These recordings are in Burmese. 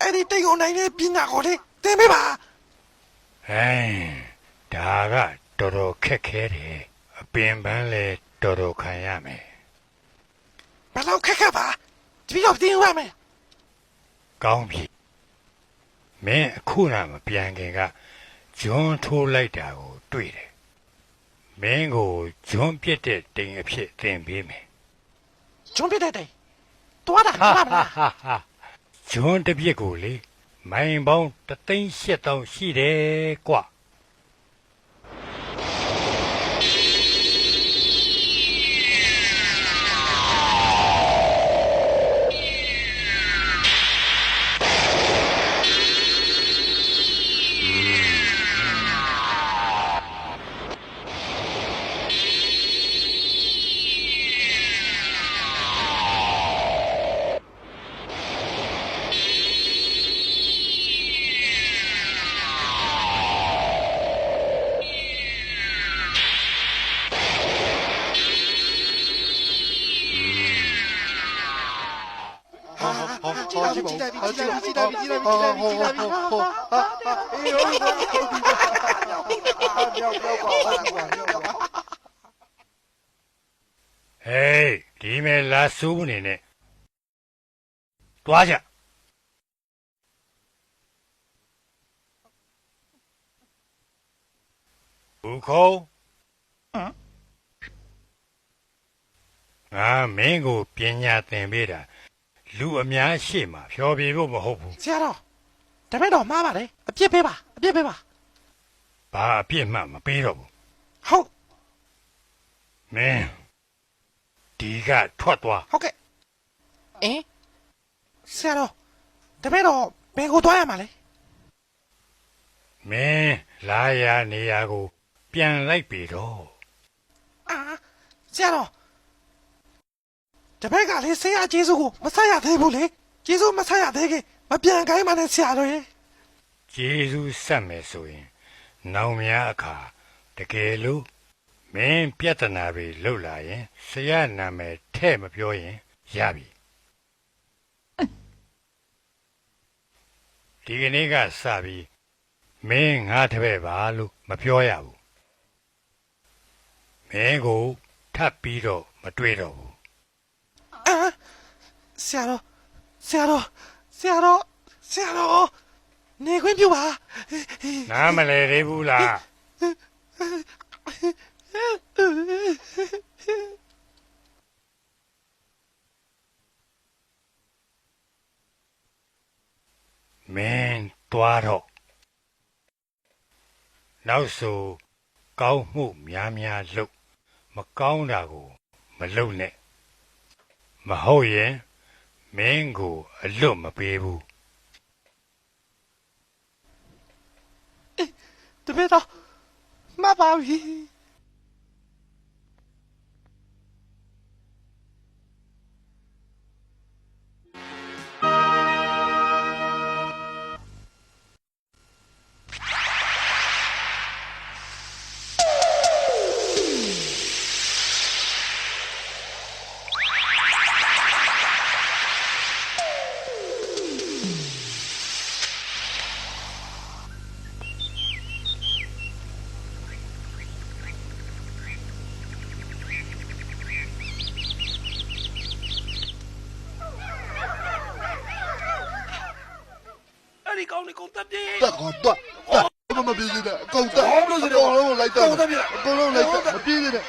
အဲ့ဒီတိတ်ကုန်နိုင်တဲ့ပညာကိုလေသင်ပေးပါဟမ်ဒါကတော်တော်ခက်ခဲတယ်အပင်ပန်းလဲတော်တော်ခံရမယ်ဘယ်လောက်ခက်ခက်ပါတပည့်တော်သင်ရမယ်ကောင်းပြီမင်းအခုနမပြန်ခင်ကဂျွန်းထိုးလိုက်တာကိုတွေ့တယ်မင်းကိုဂျွန်းပြစ်တဲ့တိမ်အဖြစ်သင်ပေးမယ်ဂျွန်ပြတဲ့တိတ်တွားတာမှမလား ဂျွန်းတစ်ပြစ်ကိုလေမိုင်ပေါင်းတသိန်းရှစ်တောင်ရှိတယ်ကွ ရှိပါဘူးဟာကြည့်လိုက်ကြည့်လိုက်ကြည့်လိုက်ကြည့်လိုက်ကြည့်လိုက်ဟာအေးဟိုးဟိုးဟာပြောက်ပြောက်ပါပါပါဟေးဒီမဲ့လာဆူးနေနဲ့တွားကြဘူခုံးငါမင်းကိုပညာသင်ပေးတာ လူအများရှိမှဖြောပြဖို့မဟုတ်ဘူးဆရာတော်တပည့်တော်မှားပါတယ်အပြစ်ပေးပါအပြစ်ပေးပါဘာအပြစ်မှမပေးတော့ဘူးဟုတ်မင်းဒီကထွက်သွားဟုတ်ကဲ့အင်းဆရာတော်တပည့်တော်ဘယ်ကိုတွားရမှာလဲမင်းလာရနေရာကို ပြန်လိုက်ပြီတော့အာဆရာတော် တပည့်ကလေဆရာကျေးဇူးကိုမဆက်ရသေးဘူးလေကျေးဇူးမဆက်ရသေးခင်မပြန်ခိုင်းပါနဲ့ဆရာတော်ရေကျေးဇူးဆက်မယ်ဆိုရင် နောင်များအခါတကယ်လို့မင်းပြဿနာတွေလှုပ်လာရင်ဆရာနာမည်ထဲ့မပြောရင်ရပြီဒီကနေ့ကစပြီးမင်းငါတပည့်ပါလို့မပြောရဘူးမင်းကိုထပ်ပြီးတော့မတွေ့တော့ဘူးအာ ဆရာတော်ဆရာတော်ဆရာတော်ဆရာတော်နေခွင့်ပြုပါနားမလဲသေးဘူးလားမင်းသွားတော့နောက်ဆိုကောင်းမှုများများလုပ်မကောင်းတာကို မလုပ်နဲ့မဟုတ်ရင် မင်းကိုအလွတ်မပေးဘူးတပည့်တော်မှတ်ပါပြီ ကောင်းနေကုန်တက်တယ်တက်ကောတက်တက်မမပြေးသေးတဲ့အကုန်တက်အကုန်လုံးလိုက်တက်အကုန်လုံးလိုက်တက်မပြေးသေးတဲ့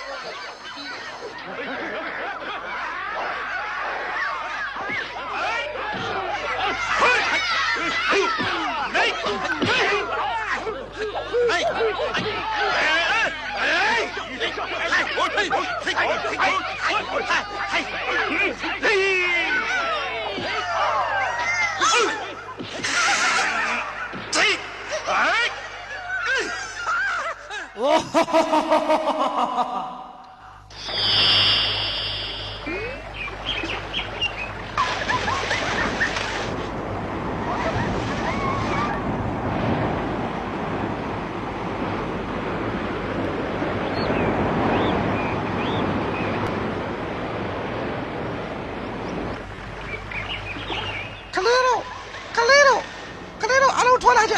အားလုံးထွက်လာကြ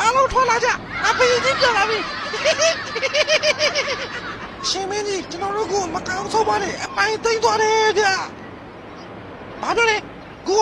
အားလုံးထွက်လာကြ အဖေကြီးပြန်လာပြီရှင်မင်းကြီးကျွန်တော်တို့ကမကောင်းဆုံးပါနဲ့အပိုင်းသိမ်းသွားတယ်ဗျာဘာလို့လဲကို